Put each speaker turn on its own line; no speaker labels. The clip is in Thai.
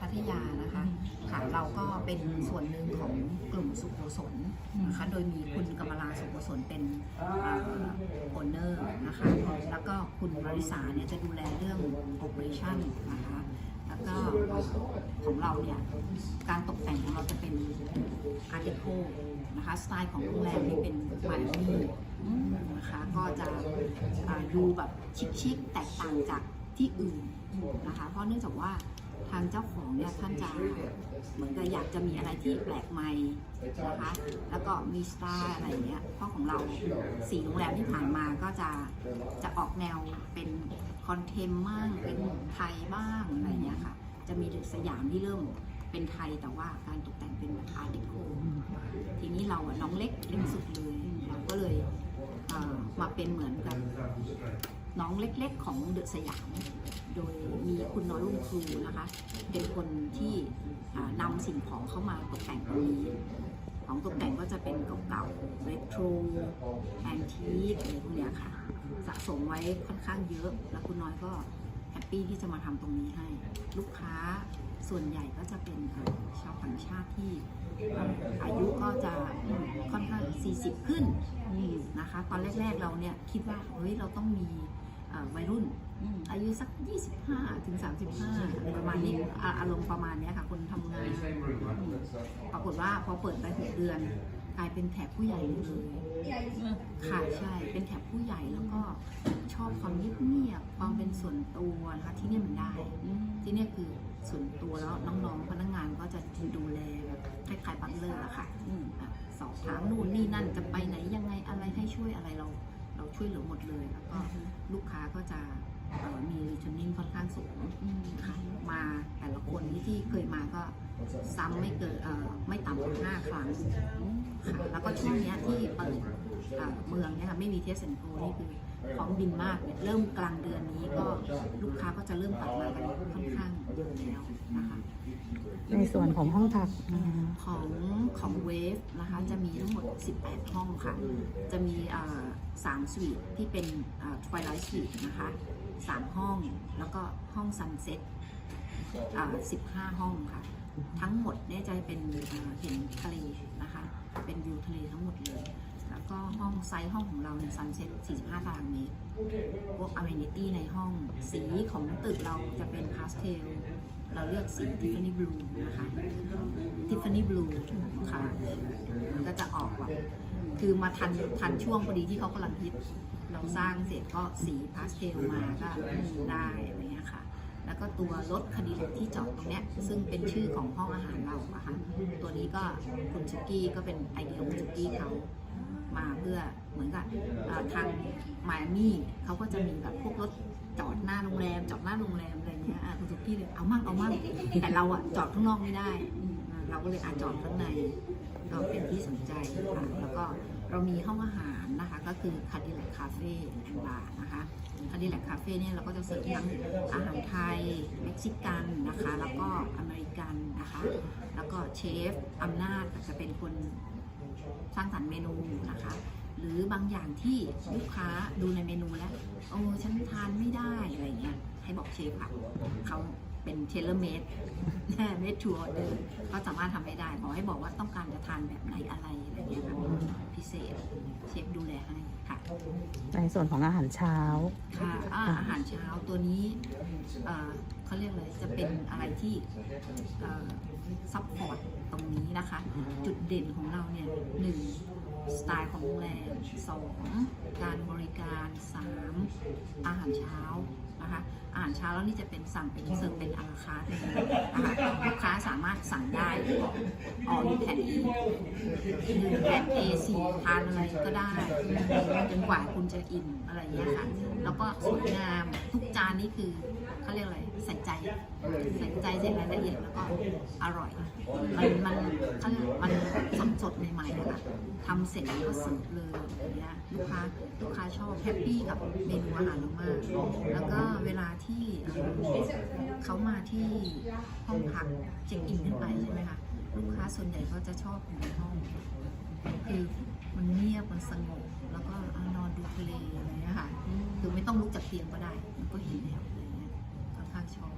พัทยานะคะค่ะเราก็เป็นส่วนหนึ่งของกลุ่มสุโขสนนะคะโดยมีคุณกำมลาสุโขสนเป็นโอนเนอร์นะคะแล้วก็คุณวริษาเนี่ยจะดูแลเรื่อง operation นนะคะแล้วก็ของเราเนี่ยการตกแต่งของเราจะเป็น art deco นะคะสไตล์ของโรงแรมนี่เป็นไมอามี่นะคะก็จะดูแบบชิคๆแตกต่างจากที่อื่นนะคะเพราะเนื่องจากว่า ทางเจ้าของเนี่ยท่านจะเหมือนกับอยากจะมีอะไรที่แปลกใหม่นะคะ แล้วก็มีสไตล์อะไรอย่างเงี้ยเพราะของเราสี่โรงแรมที่ผ่านมาก็จะจะออกแนวเป็นคอนเทมบ้างเป็นไทยบ้างอะไรอย่างเงี้ยค่ะ จะมีสยามที่เริ่มเป็นไทยแต่ว่าการตกแต่งเป็นแบบอาร์ติโคทีนี้เราอะน้องเล็กเล็กสุดเลยเราก็เลยเอ่อมาเป็นเหมือนกับ น้องเล็กๆของเดอะสยาม โดยมีคุณน้อยลุงครูนะคะ เป็นคนที่นำสิ่งของเข้ามาตกแต่งตรงนี้ของตกแต่งก็จะเป็นเก่าๆเรโทรแอนทีคอะไรพวกเนี้ยค่ะ สะสมไว้ค่อนข้างเยอะ แล้วคุณน้อยก็แฮปปี้ที่จะมาทำตรงนี้ให้ ลูกค้าส่วนใหญ่ก็จะเป็นชาวต่างชาติที่อายุก็จะค่อนข้าง 40 ขึ้นนะคะ ตอนแรกๆเราเนี่ยคิดว่าเฮ้ยเราต้องมี วัยรุ่น อายุสัก 25 ถึง 35อะไรประมาณนี้อะอารมณ์ประมาณเนี้ยค่ะ คนทำงาน ปรากฏว่าพอเปิดไปหกเดือน กลายเป็นแถบผู้ใหญ่เลยค่ะใช่ เป็นแถบผู้ใหญ่แล้วก็ชอบความเงียบๆความเป็นส่วนตัวนะคะที่เนี่ยมันได้ ที่เนี่ยคือส่วนตัวแล้วน้องๆพนักงานก็จะดูแลแบบคล้ายๆบัตเลอร์อะค่ะอะสอบถามนู่นนี่นั่นจะไปไหนยังไงอะไรให้ช่วยอะไรเราเรา ช่วยเหลือหมดเลย แล้วก็ลูกค้าก็จะเอ่อมี returning ค่อนข้างสูงค่ะมาแต่ละคนที่ที่เคยมาก็ซ้ำไม่เกินเอ่อไม่ต่ำกว่าห้าครั้งค่ะแล้วก็ช่วงเนี้ยที่เปิดเอ่อเมืองเนี่ยค่ะไม่มีเทสเซนโกนี่คือของบินมากเนี่ยเริ่มกลางเดือนนี้ก็ลู ก็จะเริ่มกลับมากันค่อนข้างเยอะแล้วนะคะ
ในส่วนของห้องพักนะคะ
ของของเวฟนะคะจะมีทั้งหมด 18 ห้องค่ะ จะมีสามสวีทที่เป็นทวายไลท์สวีทนะคะสามห้องแล้วก็ห้องซันเซ็ตอ่า15ห้องค่ะ ทั้งหมดเนี่ยจะเป็นเห็นทะเลนะคะ เป็นวิวทะเลทั้งหมดเลย แล้วก็ห้องไซส์ห้องของเราเนี่ยซันเซ็ต45ตารางเมตร พวกอ m เมนิตี้ในห้อง สีของตึกเราจะเป็นพาสเทล เราเลือกสี Tiffany Blue นะคะ Tiffany Blue ค่ะ มันก็จะออกแบบคือมาทันทันช่วงพอดีที่เขากำลังฮิต เราสร้างเสร็จก็สีพาสเทลมาก็ได้อะไรเงี้ยค่ะ แล้วก็ตัวรถคดีเล็กที่จอดตรงเนี้ยซึ่งเป็นชื่อของห้องอาหารเราอะค่ะ ตัวนี้ก็คุณซุกี้ก็เป็นไอเดียของซุกี้เขามาเพื่อ เหมือนกับทางมายามี่เขาก็จะมีแบบพวกรถจอดหน้าโรงแรมจอดหน้าโรงแรมอะไรเงี้ยอะคุณสุกี้เลยเอามั่งเอามั่งแต่เราอะจอดข้างนอกไม่ได้ เราก็เลยอาจอดข้างในก็เป็นที่สนใจค่ะแล้วก็เรามีห้องอาหารนะคะ ก็คือคาดิแลกคาเฟ่แอนบาร์นะคะคาดิแลกคาเฟ่เนี่ยเราก็จะเสิร์ฟทั้งอาหารไทยเม็กซิกันนะคะ แล้วก็อเมริกันนะคะ แล้วก็เชฟอำนาจจะเป็นคนสร้างสรรค์เมนูนะคะ อบางอย่างที่ลูกค้าดูในเมนูแล้วโอ้ฉันทานไม่ได้อะไรเงี้ยให้บอกเชฟค่ะเขาเป็นเทเลเมดเมดชัวร์เดอร์เขาสามารถทำให้ได้ขอให้บอกว่าต้องการจะทานแบบไหนอะไรอะไรเงี้ยค่ะพิเศษเชฟดูแลให้ค่ะ
ในส่วนของอาหารเช้า
ค่ะอ่าอาหารเช้าตัวนี้เอ่อเขาเรียกเลยจะเป็นอะไรที่ซัพพอร์ตตรงนี้นะคะ จุดเด่นของเราเนี่ยหนึ่ง สไตล์ของโรงแรมสองการบริการสามอาหารเช้านะคะอาหารเช้าแล้วนี่จะเป็นสั่งเป็นเสิร์ฟเป็นอาราคาร์ทเลยนะคะลูกค้าสามารถสั่งได้ออ you can eat หนึ่งแผ่น A4 ทานอะไรก็ได้จนกว่าคุณจะอิ่มอะไรอย่างเงี้ยค่ะแล้วก็สวยงามทุกจานนี่คือเขาเรียกอะไรใส่ใจใส่ใจใส่รายละเอียดแล้วก็อร่อย มันมันเขาเรียกมัน สดใหม่ๆนะคะทำเสร็จแล้วก็เสิร์ฟเลยอย่างเงี้ยลูกค้าลูกค้าชอบแฮปปี้กับเมนูอาหารเรามาก แล้วก็เวลาที่เขามาที่ห้องพักเช็คอินขึ้นไปใช่ไหมคะลูกค้าส่วนใหญ่ก็จะชอบอยู่ในห้องคือมันเงียบมันสงบแล้วก็นอนดูทะเลอะไรเงี้ยค่ะคือไม่ต้องลุกจากเตียงก็ได้มันก็เห็นแล้วอะไรเงี้ยค่อนข้างชอบ